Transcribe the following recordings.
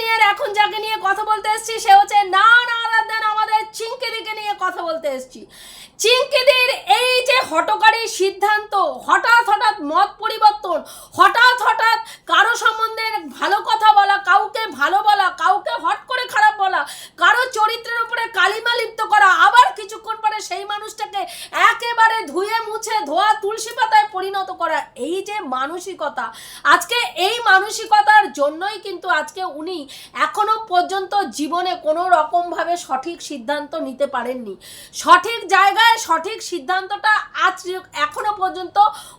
নিয়ে এখন যাকে নিয়ে কথা বলতে এসেছি, সে হচ্ছে না না দেন আমাদের চিঙ্কিদিকে নিয়ে কথা বলতে এসেছি। চিঙ্কিদির এই যে হটকারী সিদ্ধান্ত, হঠাৎ হঠাৎ মত পরিবর্তন, হঠাৎ হঠাৎ কারও সম্বন্ধে ভালো কথা বলা, কাউকে ভালো বলা, কাউকে হট করে খারাপ বলা, কারও চরিত্রের উপরে কালিমা লিপ্ত করা, আবার কিছুক্ষণ পরে সেই মানুষটাকে একেবারে ধুয়ে মুছে ধোয়া তুলসী পাতায় পরিণত করা, এই যে মানসিকতা। আজকে এই মানসিকতার জন্যই কিন্তু আজকে উনি এখনও পর্যন্ত জীবনে কোনো রকমভাবে সঠিক সিদ্ধান্ত নিতে পারেননি। সঠিক জায়গায় সঠিক সিদ্ধান্তটা আজ এখনও পর্যন্ত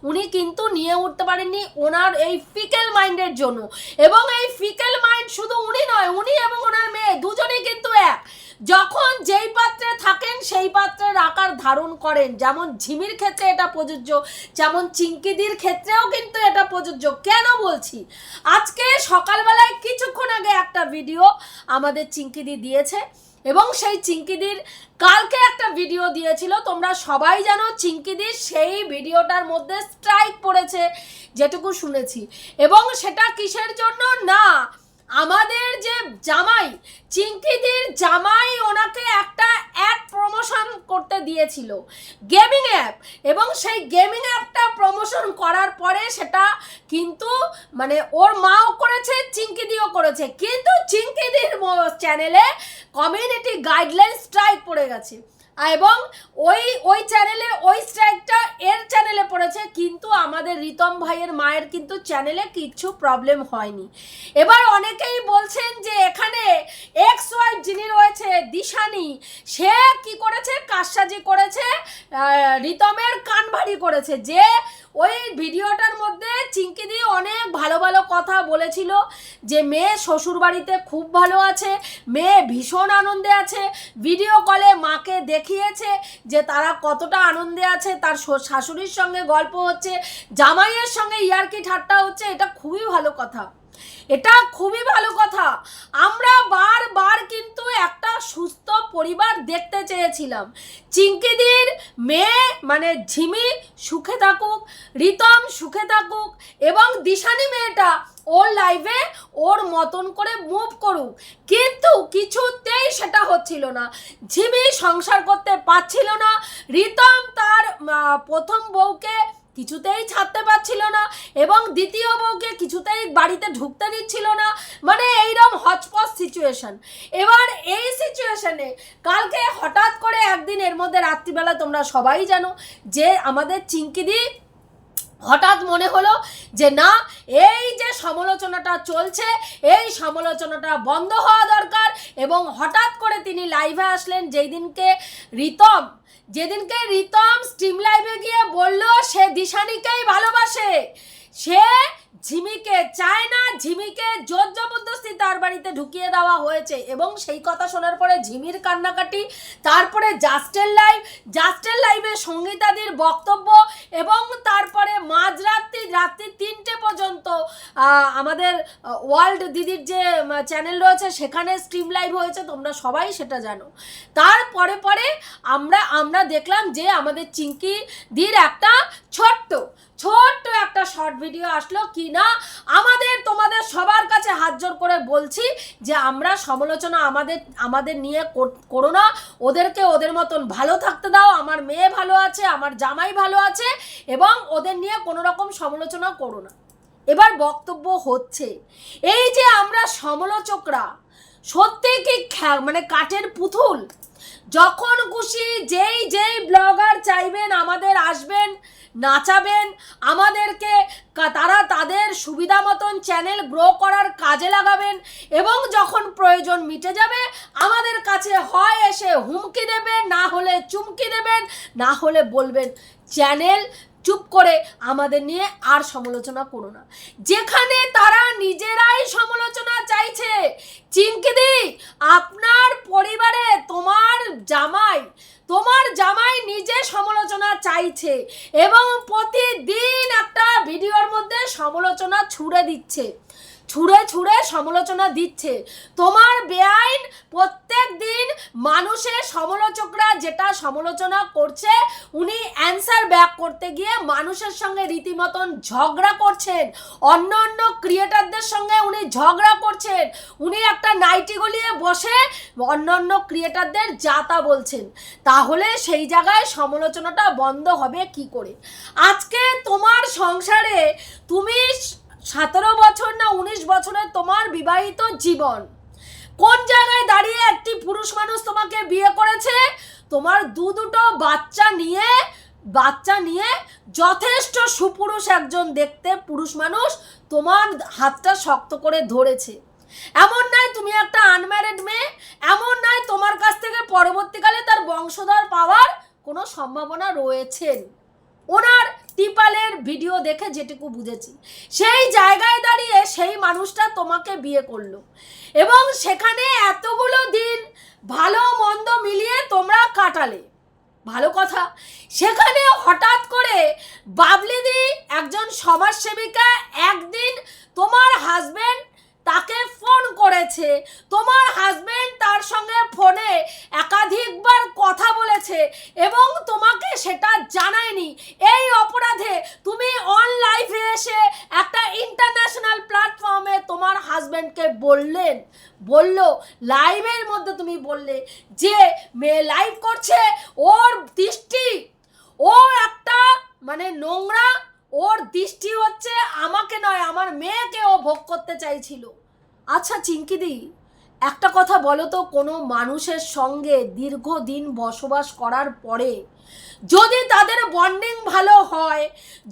উনি কিন্তু নিয়ে উঠতে পারেননি ওনার এই ফিকেল মাইন্ডের জন্য। এবং এই ফিকেল মাইন্ড শুধু উনি নয়, উনি এবং ওনার মেয়ে, দুজনেই কিন্তু এক। যখন যেই পাত্রে থাকেন, সেই পাত্রের আকার ধারণ করেন। যেমন ঝিমির ক্ষেত্রে এটা প্রযোজ্য, যেমন চিঙ্কিদির ক্ষেত্রেও কিন্তু এটা প্রযোজ্য। কেন বলছি? আজকে সকালবেলায় কিছুক্ষণ আগে একটা ভিডিও আমাদের চিঙ্কিদি দিয়েছে। এবং সেই চিঙ্কিদির কালকে একটা ভিডিও দিয়েছিল। তোমরা সবাই জানো চিঙ্কিদির সেই ভিডিওটার মধ্যে স্ট্রাইক পড়েছে, যেটুকু শুনেছি। এবং সেটা কিসের জন্য? না, আমাদের জামাই চিঙ্কিদির জামাই ওনাকে একটা অ্যাপ প্রমোশন করতে দিয়েছিল। গেমিং অ্যাপ এবং সেই গেমিং অ্যাপটা প্রমোশন করার পরে সেটা কিন্তু মানে ওর মাও করেছে চিঙ্কিদিও করেছে। কিন্তু চিঙ্কিদির চ্যানেলে কমিউনিটি গাইডলাইন স্ট্রাইক পড়ে গেছে। এবং ওই ওই চ্যানেলে ওই স্ট্রাইকটা এর চ্যানেলে পড়েছে, কিন্তু আমাদের রিতম ভাইয়ের মায়ের কিন্তু চ্যানেলে কিচ্ছু প্রবলেম হয়নি। এবার অনেকেই বলছেন যে এখানে এক্স ওয়াই যিনি রয়েছে, দিশানি, সে কি করেছে? কারসাজি করেছে রিতমের কান ভারী করেছে, যে ওই ভিডিওটার মধ্যে চিঙ্কিদি অনেক ভালো ভালো কথা বলেছিল যে মেয়ে শ্বশুর বাড়িতে খুব ভালো আছে, মেয়ে ভীষণ আনন্দে আছে ভিডিও কলে মাকে দেখিয়েছে যে তারা কতটা আনন্দে আছে, তার শাশুড়ির সঙ্গে গল্প হচ্ছে, জামাইয়ের সঙ্গে ইয়ার্কি ঠাট্টা হচ্ছে, এটা খুবই ভালো কথা। এটা খুবই ভালো কথা। আমরা বারবার কিন্তু একটা সুস্থ পরিবার দেখতে চেয়েছিলাম। চিঙ্কিদির মেয়ে মানে ঝিমি সুখে থাকুক, রিতম সুখে থাকুক এবং দিশানি মেয়েটা ওর লাইভে ওর মতন করে মুভ করুক। কিন্তু কিছুতেই সেটা হচ্ছিল না। ঝিমি সংসার করতে পারছিল না। রিতম তার প্রথম বউকে কিছুতেই ছাড়তে পারছিল না এবং দ্বিতীয় বউকে কিছুতেই বাড়িতে ঢুকতে দিচ্ছিল না। মানে এইরকম হচপচ সিচুয়েশন এবার এই সিচুয়েশনে কালকে হঠাৎ করে একদিন এর মধ্যে রাত্রিবেলা তোমরা সবাই জানো যে আমাদের চিঙ্কিদি হঠাৎ মনে হলো যে না, এই যে সমালোচনাটা চলছে, এই সমালোচনাটা বন্ধ হওয়া দরকার এবং হঠাৎ করে তিনি লাইভে আসলেন যেই দিনকে রিতম, যেদিনকে রিতম স্ট্রিম লাইভে গিয়ে বলল, সে দিশানিকেই ভালোবাসে। সে ঝিমিকে চায় না, ঝিমিকে জোর জবরদস্তি তার বাড়িতে ঢুকিয়ে দেওয়া হয়েছে এবং সেই কথা শোনার পরে ঝিমির কান্নাকাটি, তারপরে জাস্টের লাইভ জাস্টের লাইভে সঙ্গীতাদির বক্তব্য এবং তারপরে মাঝরাত্রি, রাত্রি তিনটে পর্যন্ত আমাদের ওয়ার্ল্ড দিদির যে চ্যানেল রয়েছে সেখানে স্ট্রিম লাইভ হয়েছে, তোমরা সবাই সেটা জানো। তারপরে পরে আমরা আমরা দেখলাম যে আমাদের চিঙ্কি দির একটা ছোট্ট ছোট্ট একটা শর্ট ভিডিও আসলো, কি না, আমাদের, তোমাদের সবার কাছে হাত জোর করে বলছি যে আমরা সমালোচনা আমাদের আমাদের নিয়ে কর- না। ওদেরকে ওদের মতন ভালো থাকতে দাও। আমার মেয়ে ভালো আছে, আমার জামাই ভালো আছে এবং ওদের নিয়ে কোনো রকম সমালোচনা করো না। এবার বক্তব্য হচ্ছে, এই যে আমরা সমালোচকরা সত্যি কি মানে কাঠের পুতুল? যখন খুশি যেই যেই ব্লগার চাইবেন, আমাদের আসবেন, নাচাবেন, আমাদেরকে তারা তাদের সুবিধা মতন চ্যানেল গ্রো করার কাজে লাগাবেন এবং যখন প্রয়োজন মিটে যাবে, আমাদের কাছে হয় এসে হুমকি দেবেন, না হলে চুমকি দেবেন, না হলে বলবেন চ্যানেল চুপ করে আমাদের নিয়ে আর সমালোচনা করো না। যেখানে তারা নিজেরাই সমালোচনা চাইছে চিঙ্কিদি আপনার পরিবারে তোমার জামাই তোমার জামাই নিজে সমালোচনা চাইছে এবং প্রতিদিন একটা ভিডিওর মধ্যে সমালোচনা ছুড়ে দিচ্ছে ছুঁড়ে ছুঁড়ে সমালোচনা দিচ্ছে। তোমার বেআইন প্রত্যেক দিন মানুষের সমালোচকরা যেটা সমালোচনা করছে, উনি অ্যান্সার ব্যাক করতে গিয়ে মানুষের সঙ্গে রীতিমতন ঝগড়া করছেন। অন্য অন্য ক্রিয়েটারদের সঙ্গে উনি ঝগড়া করছেন। উনি একটা নাইটি গলিয়ে বসে অন্য অন্য ক্রিয়েটারদের যাতা বলছেন। তাহলে সেই জায়গায় সমালোচনাটা বন্ধ হবে কি করে? আজকে তোমার সংসারে তুমি সতেরো বছর না উনিশ বছরের তোমার বিবাহিত জীবন? কোন জায়গায় দাঁড়িয়ে একটি পুরুষ মানুষ তোমাকে বিয়ে করেছে? তোমার দু দুটো বাচ্চা নিয়ে বাচ্চা নিয়ে যথেষ্ট সুপুরুষ একজন দেখতে পুরুষ মানুষ তোমার হাতটা শক্ত করে ধরেছে। এমন নয় তুমি একটা আনম্যারিড মেয়ে, এমন নয় তোমার কাছ থেকে পরবর্তীকালে তার বংশধর পাওয়ার কোনো সম্ভাবনা রয়েছেন ওনার টিপালের ভিডিও দেখে যেটুকু বুঝেছি। সেই জায়গায় দাঁড়িয়ে সেই মানুষটা তোমাকে বিয়ে করল। এবং সেখানে এতগুলো দিন ভালো মন্দ মিলিয়ে তোমরা কাটালে। ভালো কথা। সেখানে হঠাৎ করে বাবলিদি একজন সমাজসেবিকা একদিন তোমার হাজবেন্ড তাকে ফোন করেছে। তোমার হাজবেন্ড তার সঙ্গে ফোনে একাধিকবার কথা বলেছে এবং তোমাকে সেটা জানায়নি। এই অপরাধে তুমি অন লাইফে এসে একটা ইন্টারন্যাশনাল প্ল্যাটফর্মে তোমার হাজবেন্ডকে বললেন। বলল লাইভের মধ্যে তুমি বললে যে মেয়ে লাইভ করছে, ওর দৃষ্টি, ও একটা মানে নোংরা ওর দৃষ্টি হচ্ছে আমাকে নয়, আমার মেয়েকে ও ভোগ করতে চাইছিল। আচ্ছা চিঙ্কিদি একটা কথা বলো তো, কোনো মানুষের সঙ্গে দীর্ঘদিন বসবাস করার পরে যদি তাদের বন্ডিং ভালো হয়,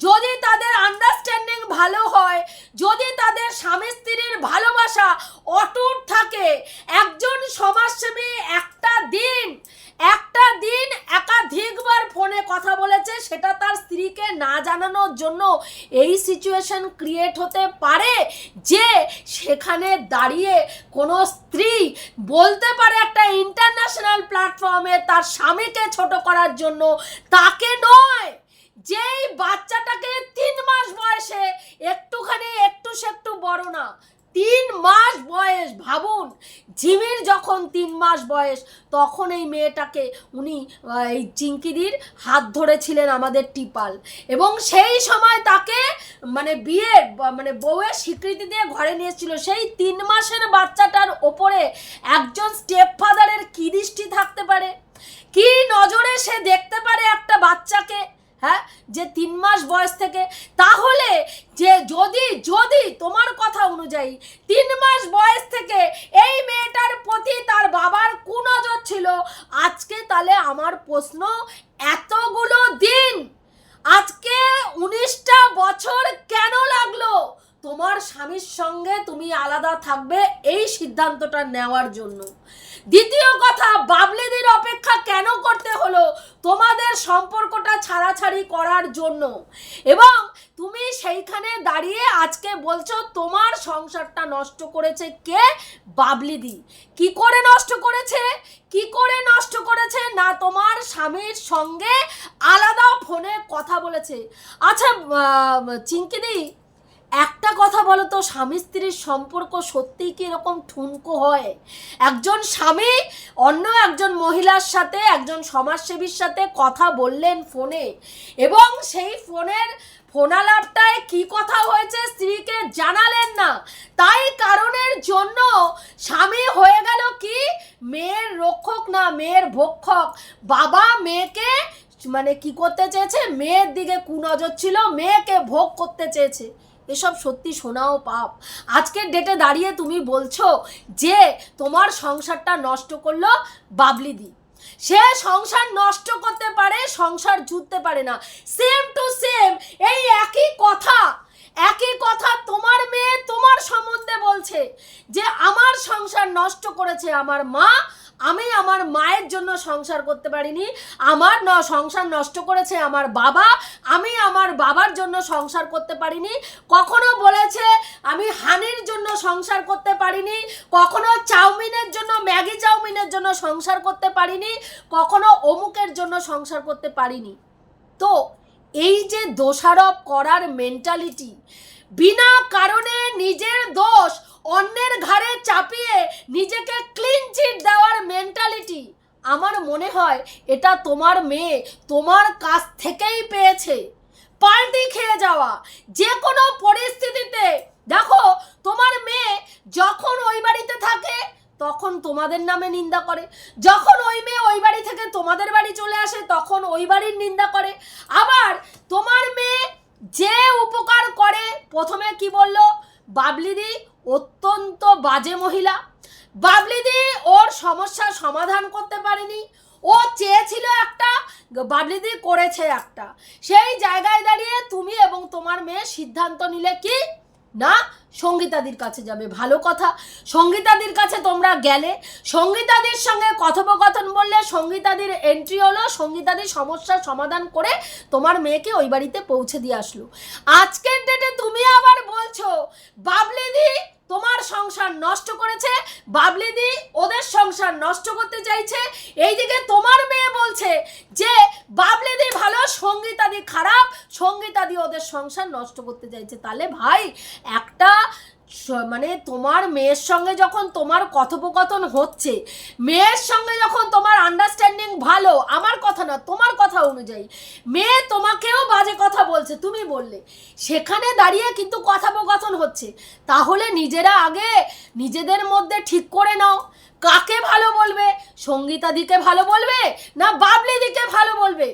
যদি তাদের আন্ডারস্ট্যান্ডিং ভালো হয়, যদি তাদের স্বামী স্ত্রীর ভালোবাসা অটুট থাকে, একজন সমাজসেবী একটা দিন একটা দিন একাধিকবার ফোনে কথা বলেছে, সেটা তার স্ত্রীকে না জানানোর জন্য এই সিচুয়েশন ক্রিয়েট হতে পারে যে সেখানে দাঁড়িয়ে কোনো স্ত্রী বলতে পারে একটা ইন্টারন্যাশনাল প্ল্যাটফর্মে তার স্বামীকে ছোট করার জন্য। তাকে নয়, যেই বাচ্চাটাকে তিন মাস বয়সে একটুখানি একটু সে একটু বড় না তিন মাস বয়স, ভাবুন। জিমির যখন তিন মাস বয়স, তখন এই মেয়েটাকে উনি এই চিঙ্কিদির হাত ধরেছিলেন আমাদের টিপাল। এবং সেই সময় তাকে মানে বিয়ে মানে বউয়ের স্বীকৃতি দিয়ে ঘরে নিয়েছিল সেই তিন মাসের বাচ্চাটার ওপরে একজন স্টেপ ফাদারের কী দৃষ্টি থাকতে পারে? কি নজরে সে দেখতে পারে একটা বাচ্চাকে? হ্যাঁ যে তিন মাস বয়স থেকে। তাহলে যে যদি অনুযায়ী তিন মাস বয়স থেকে এই মেয়েটার প্রতি তার বাবার কুনজর ছিল। আজকে তাহলে আমার প্রশ্ন এতগুলো দিন। আজকে উনিশটা বছর কেন লাগল? তোমার স্বামীর সঙ্গে তুমি আলাদা থাকবে এই সিদ্ধান্তটা নেওয়ার জন্য। দ্বিতীয় কথা বাবলিদির অপেক্ষা কেন করতে হলো? তোমাদের সম্পর্কটা ছাড়াছাড়ি করার জন্য। এবং তুমি সেইখানে দাঁড়িয়ে আজকে বলছো, তোমার সংসারটা নষ্ট করেছে কে? বাবলিদি কি করে নষ্ট করেছে? কি করে নষ্ট করেছে? না তোমার স্বামীর সঙ্গে আলাদা ফোনে কথা বলেছে। আচ্ছা চিঙ্কিদি একটা কথা বলো তো, স্বামী স্ত্রীর সম্পর্ক সত্যিই কি এরকম ঠুনকো হয়? একজন স্বামী অন্য একজন মহিলার সাথে, একজন সমাজসেবীর সাথে কথা বললেন ফোনে এবং সেই ফোনের ফোনালাপটায় কি কথা হয়েছে স্ত্রীকে জানালেন না। তাই কারণের জন্য স্বামী হয়ে গেল কি? মেয়ের রক্ষক না, মেয়ের ভক্ষক। বাবা মেয়েকে মানে কি করতে চেয়েছে? মেয়ের দিকে কুনজর ছিল, মেয়েকে ভোগ করতে চেয়েছে। এসব সত্যি শোনাও পাপ। আজকের ডেটে দাঁড়িয়ে তুমি বলছো যে তোমার সংসারটা নষ্ট করল বাবলিদি সে সংসার নষ্ট করতে পারে, সংসার জুততে পারে না। সেম টু সেম এই একই কথা একই কথা তোমার মেয়ে তোমার সম্বন্ধে বলছে যে আমার সংসার নষ্ট করেছে আমার মা আমি আমার মায়ের জন্য সংসার করতে পারিনি, আমার ন সংসার নষ্ট করেছে আমার বাবা, আমি আমার বাবার জন্য সংসার করতে পারিনি, কখনো বলেছে আমি হানির জন্য সংসার করতে পারিনি, কখনো চাউমিনের জন্য, ম্যাগি চাউমিনের জন্য সংসার করতে পারিনি, কখনো অমুকের জন্য সংসার করতে পারিনি। তো এই যে দোষারোপ করার মেন্টালিটি বিনা কারণে নিজের দোষ অন্যের ঘাড়ে চাপিয়ে নিজেকে ক্লিন চিট দেওয়ার মেন্টালিটি আমার মনে হয় এটা তোমার মেয়ে, তোমার কাছ থেকেই পেয়েছে। পাল্টি খেয়ে যাওয়া, যে কোনো পরিস্থিতিতে। দেখো, তোমার মেয়ে যখন ওই বাড়িতে থাকে, তখন তোমাদের নামে নিন্দা করে। যখন ওই মেয়ে ওই বাড়ি থেকে তোমাদের বাড়ি চলে আসে, তখন ওই বাড়ির নিন্দা করে। আবার তোমার মেয়ে যে উপকার করে, প্রথমে কি বলল? বাবলিদি অত্যন্ত বাজে মহিলা। বাবলিদি ওর সমস্যার সমাধান করতে পারেনি। ও চেয়েছিল একটা, বাবলিদি করেছে একটা। সেই জায়গায় দাঁড়িয়ে তুমি এবং তোমার মেয়ে সিদ্ধান্ত নিলে কি? না, সঙ্গীতাদির কাছে যাবে। ভালো কথা। সঙ্গীতাদির কাছে তোমরা গেলে। সঙ্গীতাদির সঙ্গে কথোপকথন বললে সঙ্গীতাদির এন্ট্রি হলো। সঙ্গীতাদির সমস্যার সমাধান করে তোমার মেয়েকে ওই বাড়িতে পৌঁছে দিয়ে আসলো। আজকের ডেটে তুমি আবার বলছো, বাবলিদি তোমার সংসার নষ্ট করেছে বাবলিদি ওদের সংসার নষ্ট করতে চাইছে। এইদিকে তোমার মেয়ে বলছে যে বাবলিদি ভালো, সঙ্গীতাদি খারাপ, সঙ্গীতাদি ওদের সংসার নষ্ট করতে চাইছে। তাহলে ভাই, একটা মানে তোমার মেয়ের সঙ্গে যখন তোমার কথোপকথন হচ্ছে, মেয়ের সঙ্গে যখন তোমার আন্ডারস্ট্যান্ডিং ভালো, আমার কথা না, তোমার কথা অনুযায়ী, মেয়ে তোমাকেও বাজে কথা বলছে, তুমি বললে। সেখানে দাঁড়িয়ে কিন্তু কথোপকথন হচ্ছে। তাহলে নিজেরা আগে নিজেদের মধ্যে ঠিক করে নাও। কাকে ভালো বলবে? সঙ্গীতাদিকে ভালো বলবে না বাবলিদিকে ভালো বলবে?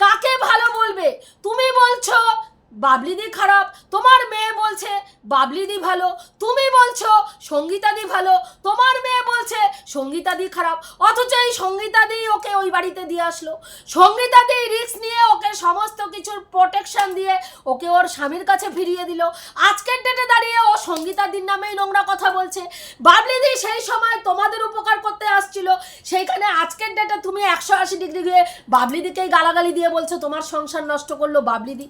কাকে ভালো বলবে? তুমি বলছো বাবলিদি খারাপ, তোমার মেয়ে বলছে বাবলিদি ভালো, তুমি বলছো সঙ্গীতাদি ভালো, তোমার মেয়ে বলছে সঙ্গীতাদি খারাপ, অথচ এই সঙ্গীতাদি ওকে ওই বাড়িতে দিয়ে আসলো। সঙ্গীতাদি রিস্ক নিয়ে ওকে সমস্ত কিছুর প্রোটেকশন দিয়ে ওকে ওর স্বামীর কাছে ফিরিয়ে দিল। আজকের ডেটে দাঁড়িয়ে ও সঙ্গীতাদির নামেই নোংরা কথা বলছে। বাবলিদি সেই সময় তোমাদের উপকার করতে আসছিল। সেইখানে আজকের ডেটে তুমি একশো আশি ডিগ্রি গিয়ে বাবলিদিকেই গালাগালি দিয়ে বলছো, তোমার সংসার নষ্ট করল বাবলিদি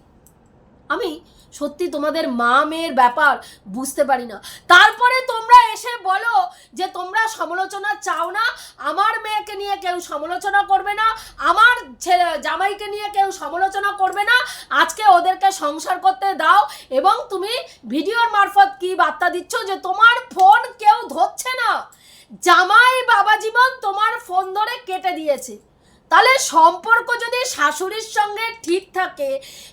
আমি সত্যি তোমাদের মা মেয়ের ব্যাপার বুঝতে পারি না। তারপরে তোমরা এসে বলো যে তোমরা সমালোচনা চাও না, আমার মেয়েকে নিয়ে কেউ সমালোচনা করবে না, আমার ছেলে, জামাইকে নিয়ে কেউ সমালোচনা করবে না, আজকে ওদেরকে সংসার করতে দাও এবং তুমি ভিডিওর মারফত কি বার্তা দিচ্ছ যে তোমার ফোন কেউ ধরছে না। জামাই বাবা জীবন তোমার ফোন ধরে কেটে দিয়েছে। তাহলে সম্পর্ক যদি শাশুড়ির সঙ্গে ঠিক থাকে,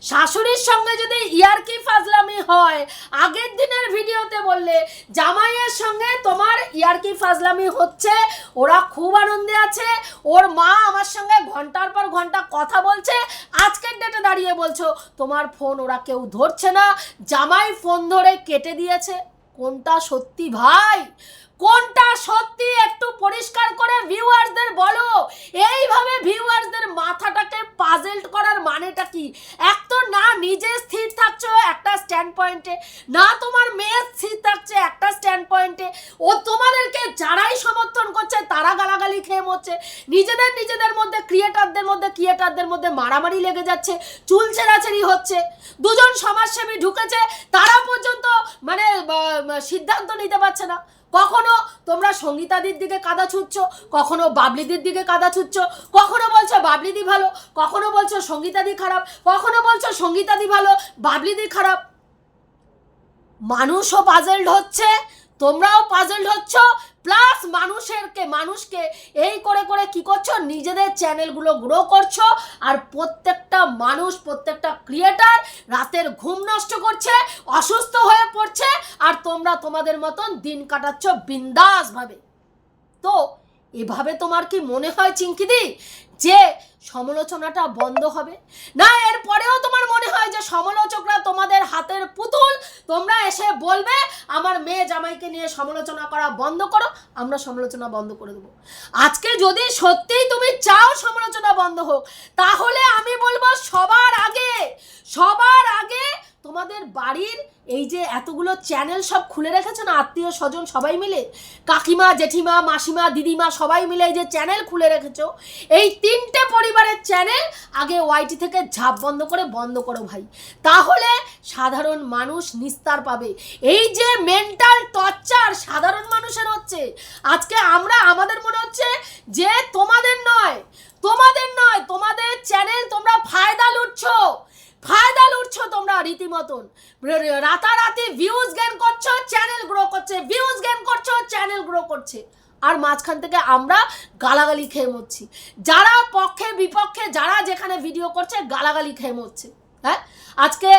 শাশুড়ির সঙ্গে যদি ইয়ারকি ফাজলামি হয়, আগের দিনের ভিডিওতে বললে, জামাইয়ের সঙ্গে তোমার ইয়ারকি ফাজলামি হচ্ছে, ওরা খুব আনন্দে আছে, ওর মা আমার সঙ্গে ঘণ্টার পর ঘণ্টা কথা বলছে, আজকের ডেটে দাঁড়িয়ে বলছো, তোমার ফোন ওরা কেউ ধরছে না, জামাই ফোন ধরে কেটে দিয়েছে। কোনটা সত্যি ভাই? কোনটা সত্যি একটু পরিষ্কার করে ভিউয়ার্সদের বলো? এইভাবে ভিউয়ার্সদের মাথাটাকে পাজেল্ট করার মানেটা কি? এক তো না নিজে স্থির থাকছো একটা স্ট্যান্ড পয়েন্টে না তোমার মেয়ে স্থির থাকছে একটা স্ট্যান্ড পয়েন্টে ও তোমাদেরকে যারাই সমর্থন করছে তারা গালাগালি খেয়ে মরছে। নিজেদের নিজেদের মধ্যে ক্রিয়েটারদের মধ্যে ক্রিয়েটারদের মধ্যে মারামারি লেগে যাচ্ছে, চুল ছেঁড়াছেড়ি হচ্ছে। দুজন সমাজসেবী ঢুকেছে, তারা পর্যন্ত মানে সিদ্ধান্ত নিতে পারছে না। কখনো তোমরা সঙ্গীতাদির দিকে কাদা ছুটছ কখনো বাবলিদির দিকে কাদা ছুটছ কখনো বলছো বাবলিদি ভালো, কখনো বলছো সঙ্গীতাদি খারাপ, কখনো বলছো সঙ্গীতাদি ভালো, বাবলিদি খারাপ। মানুষও পাজেল্ড হচ্ছে, তোমরাও পাজলড হচ্ছ প্লাস মানুষেরকে, মানুষকে এই করে করে কি করছ? নিজেদের চ্যানেলগুলো গ্রো করছ আর প্রত্যেকটা মানুষ, প্রত্যেকটা ক্রিয়েটার রাতের ঘুম নষ্ট করছে, অসুস্থ হয়ে পড়ছে আর তোমরা তোমাদের মতন দিন কাটাচ্ছ বিন্দাসভাবে। তো এভাবে তোমার কি মনে হয় চিঙ্কিদি যে সমালোচনাটা বন্ধ হবে। না, এর পরেও তোমার মনে হয় যে সমালোচকরা তোমাদের হাতের পুতুল? তোমরা এসে বলবে, আমার মেয়ে জামাইকে নিয়ে সমালোচনা করা বন্ধ করো, আমরা সমালোচনা বন্ধ করে দেবো। আজকে যদি সত্যিই তুমি চাও সমালোচনা বন্ধ হোক, তাহলে আমি বলব সবার আগে, সবার তোমাদের বাড়ির এই যে এতগুলো চ্যানেল সব খুলে রেখেছো না? আত্মীয় স্বজন সবাই মিলে? কাকিমা, জেঠিমা, মাসিমা, দিদিমা সবাই মিলে এই যে চ্যানেল খুলে রেখেছো। এই তিনটে পরিবারের চ্যানেল আগে ওয়াইটি থেকে ঝাপ বন্ধ করে বন্ধ করো ভাই। তাহলে সাধারণ মানুষ নিস্তার পাবে। এই যে মেন্টাল টর্চার সাধারণ মানুষের হচ্ছে, আজকে আমরা, আমাদের মনে হচ্ছে যে তোমাদের নয় তোমাদের নয়, তোমাদের চ্যানেল তোমরা ফায়দা লুটছো। ফায়দা লুটছো তোমরা রীতিমতন। রাতারাতি ভিউজ গেন করছ চ্যানেল গ্রো করছে ভিউজ গেন করছ চ্যানেল গ্রো করছে। আর মাঝখান থেকে আমরা গালাগালি খেয়ে মরছি। যারা পক্ষে, বিপক্ষে, যারা যেখানে ভিডিও করছে, গালাগালি খেয়ে মরছে। হ্যাঁ? আজকে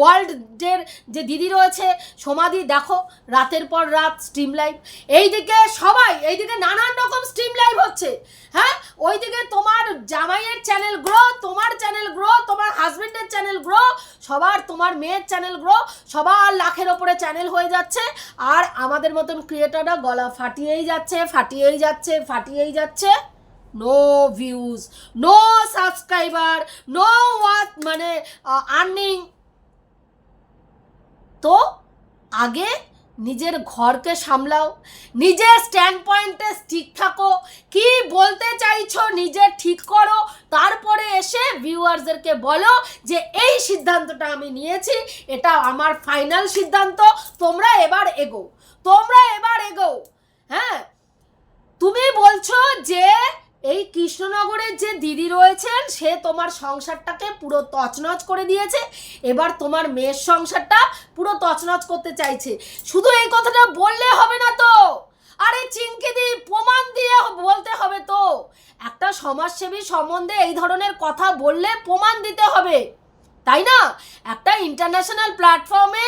ওয়ার্ল্ডের যে দিদি রয়েছে সমাধি দেখো, রাতের পর রাত, স্ট্রিম লাইভ। এইদিকে সবাই, এইদিকে নানান রকম স্ট্রিম লাইভ হচ্ছে হ্যাঁ? ওইদিকে তোমার জামাইয়ের চ্যানেল গ্রো, তোমার চ্যানেল গ্রো, তোমার হাজবেন্ডের চ্যানেল গ্রো, সবার, তোমার মেয়ের চ্যানেল গ্রো, সবার লাখের ওপরে চ্যানেল হয়ে যাচ্ছে, আর আমাদের মতন ক্রিয়েটাররা গলা ফাটিয়েই যাচ্ছে ফাটিয়েই যাচ্ছে ফাটিয়েই যাচ্ছে। No views no subscriber no watch মানে আর্নিং তো আগে নিজের ঘরকে সামলাও, নিজের স্ট্যান্ড পয়েন্টে ঠিক থাকো, কি বলতে চাইছো নিজে ঠিক করো, তারপরে এসে ভিউয়ার্সদেরকে বলো যে এই সিদ্ধান্তটা আমি নিয়েছি, এটা আমার ফাইনাল সিদ্ধান্ত, তোমরা এবার এগো, তোমরা এবার এগো হ্যাঁ? তুমি বলছো যে এই কৃষ্ণনগরের যে দিদি রয়েছেন, সে তোমার সংসারটাকে পুরো তছনছ করে দিয়েছে। এবার তোমার মেয়ের সংসারটা পুরো তছনছ করতে চাইছে। শুধু এই কথাটা বললে হবে না তো। আরে চিনকে দিই প্রমাণ দিয়ে বলতে হবে তো। একটা সমাজসেবী সম্বন্ধে এই ধরনের কথা বললে প্রমাণ দিতে হবে। তাই না? একটা ইন্টারন্যাশনাল প্ল্যাটফর্মে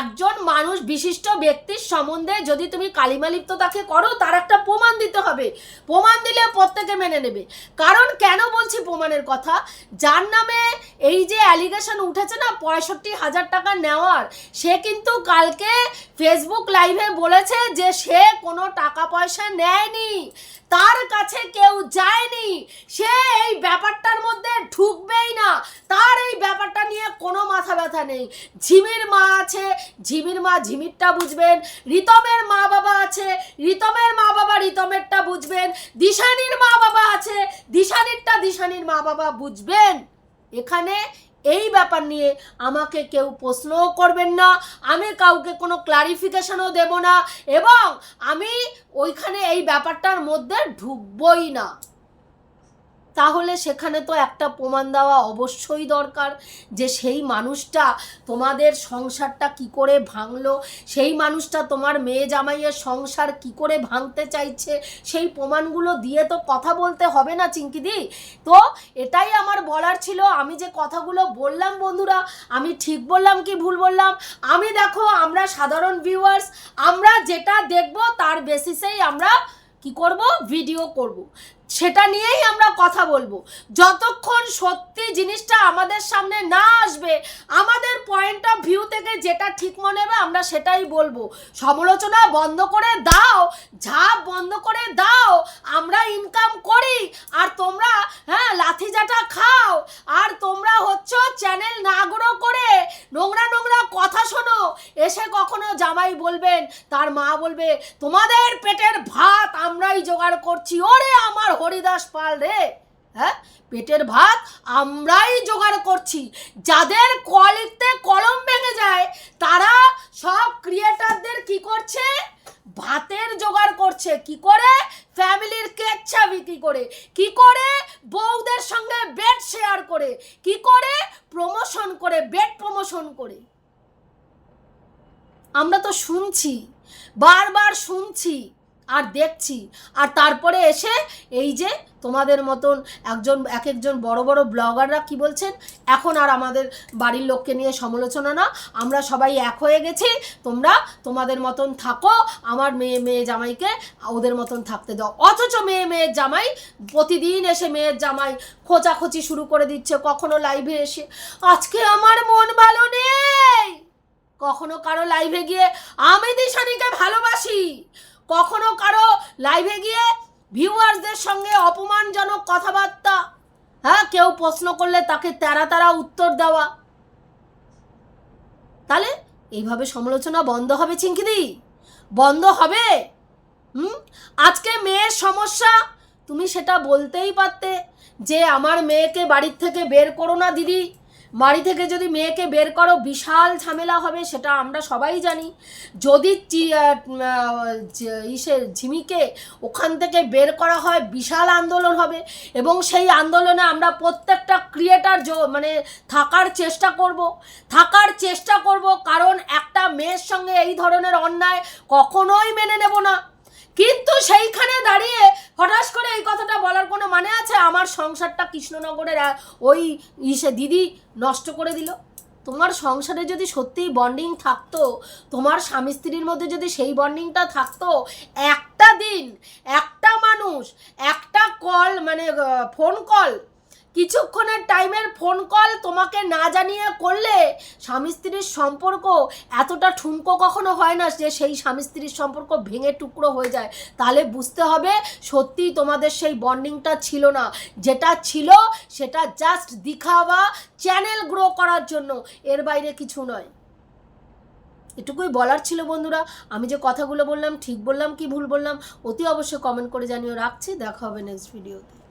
একজন মানুষ বিশিষ্ট ব্যক্তির সম্বন্ধে যদি তুমি কালিমালিপ্ত তাকে করো, তার একটা প্রমাণ দিতে হবে। প্রমাণ দিলে প্রত্যেকে মেনে নেবে। কারণ কেন বলছি প্রমাণের কথা? যার নামে এই যে অ্যালিগেশন উঠেছে না, পঁয়ষট্টি হাজার টাকা নেওয়ার, সে কিন্তু কালকে ফেসবুক লাইভে বলেছে যে সে কোনো টাকা পয়সা নেয়নি। তার কাছে কেউ যায়নি। সে এই ব্যাপারটার মধ্যে ঢুকবেই না। তার এই ব্যাপারটা নিয়ে কোনো মাথা ব্যথা নেই। ঝিমির মা আছে, ঝিমির মা ঝিমিরটা বুঝবেন, রিতমের মা বাবা আছে, রিতমের মা বাবা রিতমেরটা বুঝবেন, দিশানির মা বাবা আছে, দিশানিরটা দিশানির মা বাবা বুঝবেন। এখানে এই ব্যাপার নিয়ে আমাকে কেউ প্রশ্নও করবেন না, আমি কাউকে কোনো ক্লারিফিকেশনও দেব না, এবং আমি ওইখানে এই ব্যাপারটার মধ্যে ঢুকবই না। তাহলে সেখানে তো একটা প্রমাণ দেওয়া অবশ্যই দরকার যে সেই মানুষটা তোমাদের সংসারটা কি করে ভাঙলো, সেই মানুষটা তোমার মেয়ে জামাইয়ের সংসার কি করে ভাঙতে চাইছে, সেই প্রমাণগুলো দিয়ে তো কথা বলতে হবে না চিঙ্কিদি তো এটাই আমার বলার ছিল, আমি যে কথাগুলো বললাম বন্ধুরা, আমি ঠিক বললাম কি ভুল বললাম? আমি দেখো, আমরা সাধারণ ভিউয়ার্স আমরা যেটা দেখব তার বেসিসেই আমরা কি করব? ভিডিও করব। সেটা নিয়েই আমরা কথা বলব। যতক্ষণ সত্যি জিনিসটা আমাদের সামনে না আসবে, আমাদের পয়েন্ট অফ ভিউ থেকে যেটা ঠিক মনে হবে আমরা সেটাই বলব। সমালোচনা বন্ধ করে দাও, ঝাপ বন্ধ করে দাও, আমরা ইনকাম করি, আর তোমরা হ্যাঁ লাথি জাটা খাও, আর তোমরা হচ্ছ চ্যানেল না গ্রো করে নোংরা নোংরা কথা শোনো, এসে কখনো জামাই বলবেন, তার মা বলবে, তোমাদের পেটের ভাত আমরাই জোগাড় করছি, ওরে আমার হরিদাস পাল রে হ্যাঁ? পেটের ভাত আমরাই জোগাড় করছি। যাদের কোয়ালিতে কলম ভেঙে যায়, তারা সব ক্রিয়েটারদের কি করছে? ভাতের জোগাড় করছে। কি করে? ফ্যামিলির কেচ্ছা বিক্রি করে? কি করে? বউদের সঙ্গে বেড শেয়ার করে। কি করে? প্রমোশন করে বেড প্রমোশন করে। আমরা তো শুনছি, বারবার শুনছি। আর দেখছি। আর তারপরে এসে এই যে তোমাদের মতন একজন এক একজন বড় বড় ব্লগাররা কি বলছেন? এখন আর আমাদের বাড়ির লোককে নিয়ে সমালোচনা না। আমরা সবাই এক হয়ে গেছি। তোমরা তোমাদের মতন থাকো। আমার মেয়ে মেয়ে জামাইকে ওদের মতন থাকতে দাও। অথচ মেয়ে, মেয়ের জামাই প্রতিদিন এসে মেয়ের জামাই খোঁচাখোঁচি শুরু করে দিচ্ছে কখনো লাইভে এসে। আজকে আমার মন ভালো নেই। কখনো কারও লাইভে গিয়ে আমি দিশানিকে ভালোবাসি। কখনো কারও লাইভে গিয়ে ভিউয়ার্সদের সঙ্গে অপমানজনক কথাবার্তা হ্যাঁ কেউ প্রশ্ন করলে তাকে তারা তারা উত্তর দেওয়া। তাহলে এইভাবে সমালোচনা বন্ধ হবে চিঙ্কিদি বন্ধ হবে? হুম? আজকে মেয়ের সমস্যা, তুমি সেটা বলতেই পারতে যে আমার মেয়েকে বাড়ির থেকে বের করো না দিদি। বাড়ি থেকে যদি মেয়েকে বের করো, বিশাল ঝামেলা হবে, সেটা আমরা সবাই জানি। যদি ইসের ঝিমিকে ওখান থেকে বের করা হয়, বিশাল আন্দোলন হবে। এবং সেই আন্দোলনে আমরা প্রত্যেকটা ক্রিয়েটার মানে থাকার চেষ্টা করব। থাকার চেষ্টা করব, কারণ একটা মেয়ের সঙ্গে এই ধরনের অন্যায় কখনোই মেনে নেব না। কিন্তু সেইখানে দাঁড়িয়ে হঠাৎ করে এই কথাটা বলার কোনো মানে আছে? আমার সংসারটা কৃষ্ণনগরের ওই ইসে দিদি নষ্ট করে দিল। তোমার সংসারে যদি সত্যিই বন্ডিং থাকতো, তোমার স্বামী স্ত্রীর মধ্যে যদি সেই বন্ডিংটা থাকতো, একটা দিন, একটা মানুষ, একটা কল মানে ফোন কল কিছুক্ষণের টাইমের ফোন কল তোমাকে না জানিয়ে করলে স্বামী স্ত্রীর সম্পর্ক এতটা ঠুমকো কখনো হয় না যে সেই স্বামী স্ত্রীর সম্পর্ক ভেঙে টুকরো হয়ে যায়। তাহলে বুঝতে হবে সত্যিই তোমাদের সেই বন্ডিংটা ছিল না। যেটা ছিল সেটা জাস্ট দিখাওয়া চ্যানেল গ্রো করার জন্য। এর বাইরে কিছু নয়। এটুকুই বলার ছিল বন্ধুরা। আমি যে কথাগুলো বললাম, ঠিক বললাম কি ভুল বললাম, অতি অবশ্যই কমেন্ট করে জানিয়ে রাখছি, দেখা হবে নেক্সট ভিডিওতে